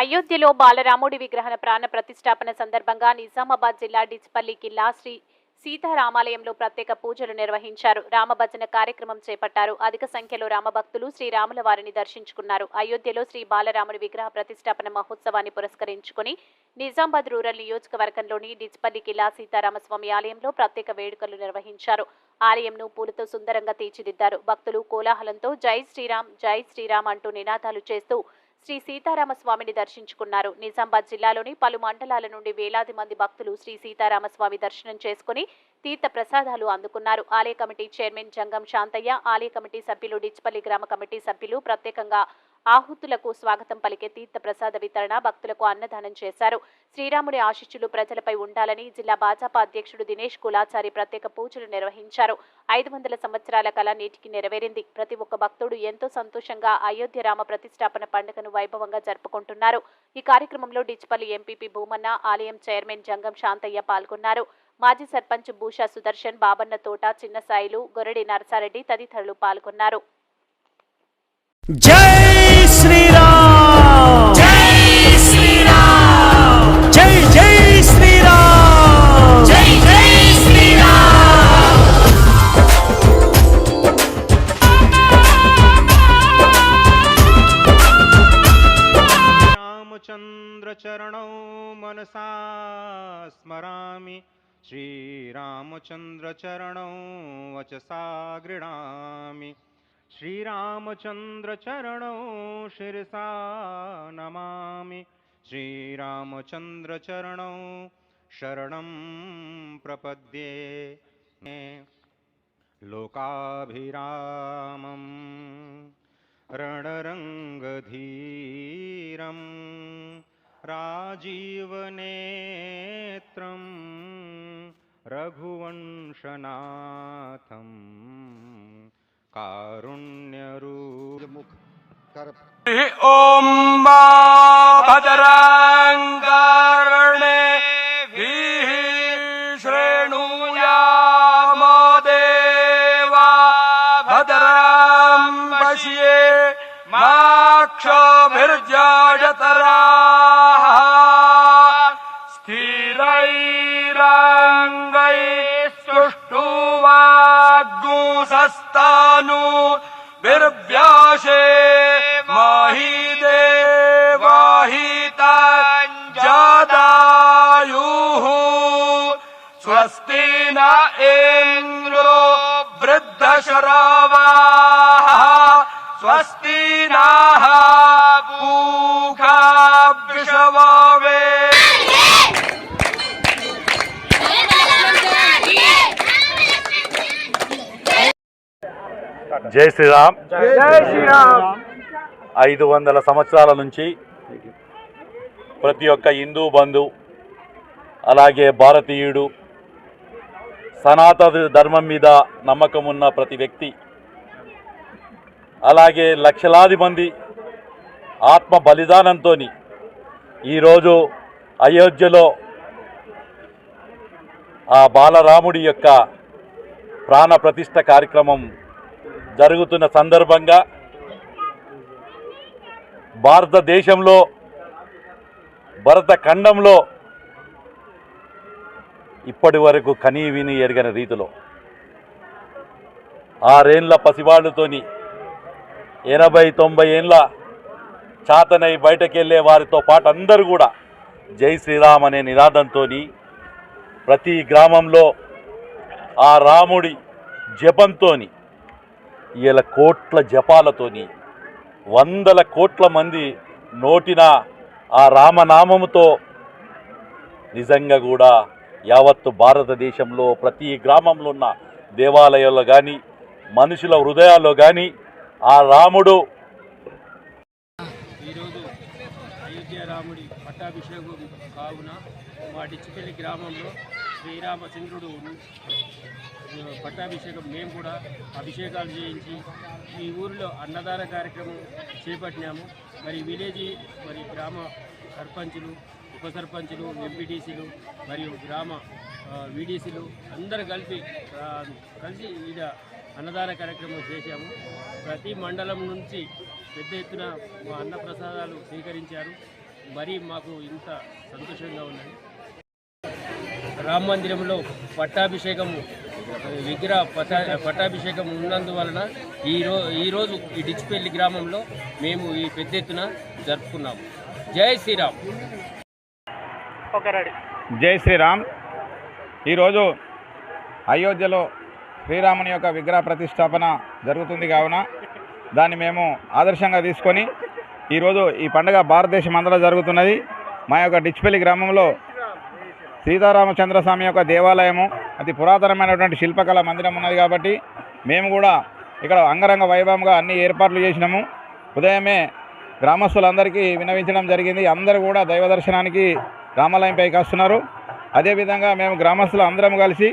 అయోధ్యలో బాలరాముడి విగ్రహణ ప్రాణ ప్రతిష్టాపన సందర్భంగా నిజామాబాద్ జిల్లా డిచ్పల్లి కిల్లా శ్రీ సీతారామాలయంలో ప్రత్యేక పూజలు నిర్వహించారు. రామభజన కార్యక్రమం చేపట్టారు. అధిక సంఖ్యలో రామభక్తులు శ్రీరాముల వారిని దర్శించుకున్నారు. అయోధ్యలో శ్రీ బాలరాముడి విగ్రహ ప్రతిష్టాపన మహోత్సవాన్ని పురస్కరించుకుని నిజామాబాద్ రూరల్ నియోజకవర్గంలోని డిచ్పల్లి కిలా సీతారామస్వామి ఆలయంలో ప్రత్యేక వేడుకలు నిర్వహించారు. ఆలయంను పూలతో సుందరంగా తీర్చిదిద్దారు. భక్తులు కోలాహలంతో జై శ్రీరామ్ జై శ్రీరామ్ అంటూ నినాదాలు చేస్తూ శ్రీ సీతారామస్వామిని దర్శించుకున్నారు. నిజామాబాద్ జిల్లాలోని పలు మండలాల నుండి వేలాది మంది భక్తులు శ్రీ సీతారామస్వామి దర్శనం చేసుకుని తీర్థ ప్రసాదాలు అందుకున్నారు. ఆలయ కమిటీ చైర్మన్ జంగం శాంతయ్య ఆలయ కమిటీ సభ్యులు డిచ్పల్లి గ్రామ కమిటీ సభ్యులు ప్రత్యేకంగా ఆహుతులకు స్వాగతం పలికే తీర్థ ప్రసాద వితరణ భక్తులకు అన్నదానం చేశారు. శ్రీరాముడి ఆశిష్యులు ప్రజలపై ఉండాలని జిల్లా భాజపా అధ్యక్షుడు దినేష్ కులాచారి ప్రత్యేక పూజలు నిర్వహించారు. ఐదు వందల సంవత్సరాల కళ నేటికి నెరవేరింది. ప్రతి ఒక్క భక్తుడు ఎంతో సంతోషంగా అయోధ్య రామ ప్రతిష్టాపన పండుగను వైభవంగా జరుపుకుంటున్నారు. ఈ కార్యక్రమంలో డిచ్పల్లి ఎంపీపీ భూమన్న ఆలయం చైర్మన్ జంగం శాంతయ్య పాల్గొన్నారు. మాజీ సర్పంచ్ భూషా సుదర్శన్ బాబన్న తోట చిన్న సాయిలు గొరడి నరసారెడ్డి తదితరులు పాల్గొన్నారు. జై శ్రీరామ్ జై శ్రీరామ్ జై జై శ్రీరామ్ జై జై శ్రీరామ్ रामचन्द्रचरणौ मनसा स्मरामि श्रीरामचन्द्रचरणौ वचसा गृह्णामि श्रीरामचन्द्रचरणौ शिरसा नमामि। श्रीरामचन्द्रचरणौ शरणं प्रपद्ये। लोकाभिरामम् रणरङ्गधीरं राजीवनेत्रं रघुवंशनाथं कारुण्यरूपमुख। ॐ मा भद्राङ्गारणे भीः श्रेणुयाम देवा भद्रां पश्ये माक्षभिर्जयतराः। स्थिरैराङ्गै सुष्ठुवाग्गुसस्तानु बिर्व्याशे माहि देवाहिताञ्जादायुः स्वस्ति न इन्द्रो वृद्धशरावाः स्वस्ति नः पूषा विषवावे జై శ్రీరామ్. ఐదు వందల సంవత్సరాల నుంచి ప్రతి ఒక్క హిందూ బంధు అలాగే భారతీయుడు సనాతన ధర్మం మీద నమ్మకం ఉన్న ప్రతి వ్యక్తి అలాగే లక్షలాది మంది ఆత్మ బలిదానంతో ఈరోజు అయోధ్యలో ఆ బాలరాముడి యొక్క ప్రాణ ప్రతిష్ఠ కార్యక్రమం జరుగుతున్న సందర్భంగా భారతదేశంలో భరత ఖండంలో ఇప్పటి వరకు కనీ విని ఎరగని రీతిలో ఆరేండ్ల పసివాళ్ళతోని ఎనభై తొంభై ఏండ్ల చాతనై బయటకెళ్ళే వారితో పాటు అందరూ కూడా జై శ్రీరామ్ అనే నినాదంతో ప్రతి గ్రామంలో ఆ రాముడి జపంతోని ఇలా కోట్ల జపాలతోని వందల కోట్ల మంది నోటిన ఆ రామనామముతో నిజంగా కూడా యావత్తు భారతదేశంలో ప్రతి గ్రామంలో ఉన్న దేవాలయాల్లో కానీ మనుషుల హృదయాల్లో కానీ ఆ రాముడు పట్టాభిషేకం కావున మా డిచ్చిపల్లి గ్రామంలో శ్రీరామచంద్రుడు పట్టాభిషేకం మేము కూడా అభిషేకాలు చేయించి ఈ ఊరిలో అన్నదాన కార్యక్రమం చేపట్టినాము. మరి విలేజ్ మరి గ్రామ సర్పంచులు ఉప సర్పంచులు ఎంపీటీసీలు మరియు గ్రామ వీడీసీలు అందరు కలిపి కలిసి ఈడ అన్నదాన కార్యక్రమం చేశాము. ప్రతి మండలం నుంచి పెద్ద ఎత్తున మా అన్నప్రసాదాలు స్వీకరించారు. మరీ మాకు ఇంత సంతోషంగా ఉన్నది. రామ మందిరంలో పట్టాభిషేకము విగ్రహ పట్టా పట్టాభిషేకం ఉన్నందువలన ఈ రో ఈరోజు ఈ డిచ్పల్లి గ్రామంలో మేము ఈ పెద్ద ఎత్తున జరుపుకున్నాము. జై శ్రీరామ్. జై శ్రీరామ్. ఈరోజు అయోధ్యలో శ్రీరాముని యొక్క విగ్రహ ప్రతిష్టాపన జరుగుతుంది కావున దాన్ని మేము ఆదర్శంగా తీసుకొని ఈరోజు ఈ పండుగ భారతదేశం అంతటా జరుగుతున్నది. మా యొక్క డిచ్పల్లి గ్రామంలో సీతారామచంద్ర స్వామి యొక్క దేవాలయము. అతి పురాతనమైనటువంటి శిల్పకళ మందిరం ఉన్నది కాబట్టి మేము కూడా ఇక్కడ అంగరంగ వైభవంగా అన్ని ఏర్పాట్లు చేసినాము. ఉదయమే గ్రామస్తులందరికీ వినవించడం జరిగింది. అందరూ కూడా దైవ దర్శనానికి రామాలయంపైకి వస్తున్నారు. అదేవిధంగా మేము గ్రామస్తులు అందరం కలిసి